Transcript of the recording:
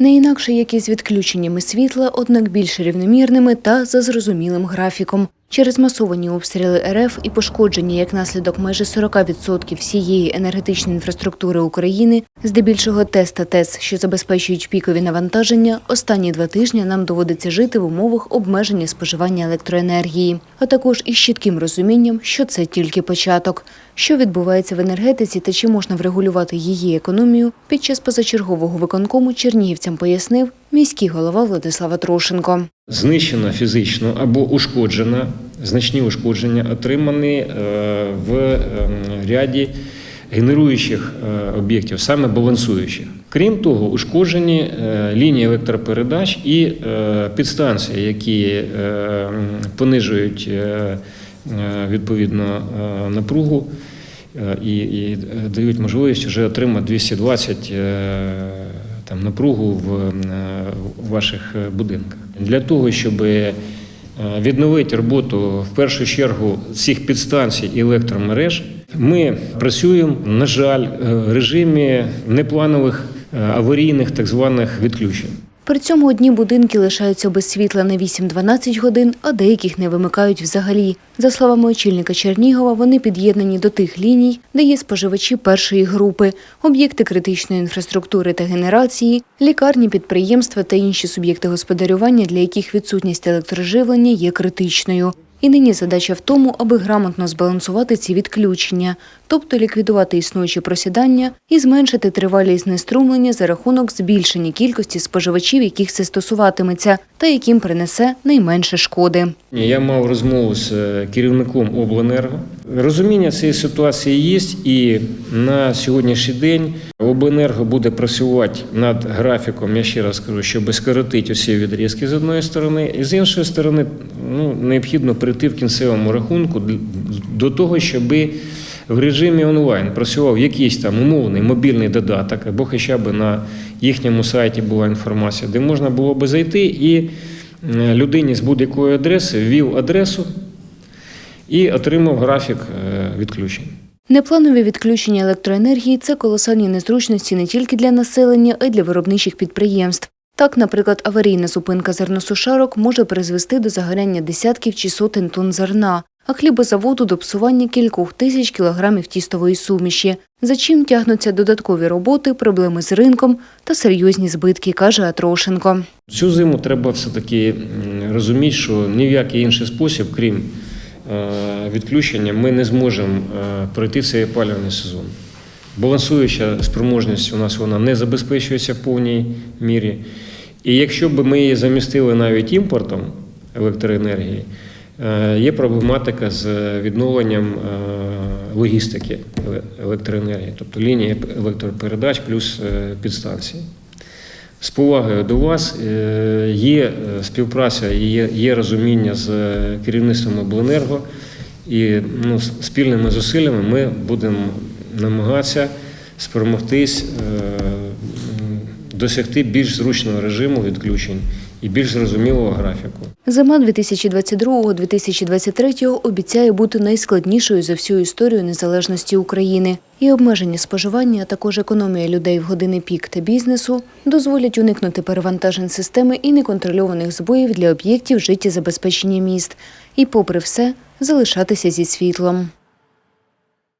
Не інакше як із відключеннями світла, однак більш рівномірними та за зрозумілим графіком. Через масовані обстріли РФ і пошкодження як наслідок майже 40% всієї енергетичної інфраструктури України, здебільшого ТЕС та ТЕС, що забезпечують пікові навантаження, останні два тижні нам доводиться жити в умовах обмеження споживання електроенергії, а також із чітким розумінням, що це тільки початок. Що відбувається в енергетиці та чи можна врегулювати її економію, під час позачергового виконкому чернігівцям пояснив міський голова Владислава Трошенко. Знищена фізично або ушкоджена, значні ушкодження отримані е, в е, ряді генеруючих е, об'єктів, саме балансуючих. Крім того, ушкоджені лінії електропередач і підстанції, які понижують відповідно напругу і, і дають можливість вже отримати 220 е, там, напругу в е, ваших е, будинках. Для того, щоб е, відновити роботу в першу чергу цих підстанцій і електромереж, ми працюємо, на жаль, в режимі непланових аварійних так званих відключень. При цьому одні будинки лишаються без світла на 8-12 годин, а деяких не вимикають взагалі. За словами очільника Чернігова, вони під'єднані до тих ліній, де є споживачі першої групи, об'єкти критичної інфраструктури та генерації, лікарні, підприємства та інші суб'єкти господарювання, для яких відсутність електроживлення є критичною. І нині задача в тому, аби грамотно збалансувати ці відключення, тобто ліквідувати існуючі просідання і зменшити тривалість знеструмлення за рахунок збільшення кількості споживачів, яких це стосуватиметься, та яким принесе найменше шкоди. Я мав розмову з е, керівником обленерго. Розуміння цієї ситуації є, і на сьогоднішній день обленерго буде працювати над графіком. Я ще раз кажу, щоб скоротити усі відрізки з одної сторони, і з іншої сторони, ну необхідно прийти в кінцевому рахунку до того, щоби в режимі онлайн працював якийсь там умовний мобільний додаток, або хоча б на їхньому сайті була інформація, де можна було би зайти і е, людині з будь-якої адреси ввів адресу і отримав графік е, відключень. Непланові відключення електроенергії це колосальні незручності не тільки для населення, а й для виробничих підприємств. Так, наприклад, аварійна зупинка зерносушарок може призвести до загоряння десятків чи сотень тонн зерна, а хлібозаводу до псування кількох тисяч кілограмів тістової суміші, за чим тягнуться додаткові роботи, проблеми з ринком та серйозні збитки, каже Атрошенко. Цю зиму треба все-таки розуміти, що ні в який інший спосіб, крім е, відключення, ми не зможемо е, пройти цей опалювальний сезон. Балансуюча спроможність у нас вона не забезпечується в повній мірі. І якщо б ми її замістили навіть імпортом електроенергії, е, є проблематика з відновленням е, логістики електроенергії, тобто лінії електропередач плюс е, підстанції. З повагою до вас є співпраця і є, є розуміння з керівництвом обленерго, і ну, спільними зусиллями ми будемо намагатися спромогтись досягти більш зручного режиму відключень і більш зрозумілого графіку. Зима 2022-2023 обіцяє бути найскладнішою за всю історію незалежності України. І обмеження споживання, а також економія людей в години пік та бізнесу дозволять уникнути перевантажень системи і неконтрольованих збоїв для об'єктів життєзабезпечення міст. І, попри все, залишатися зі світлом.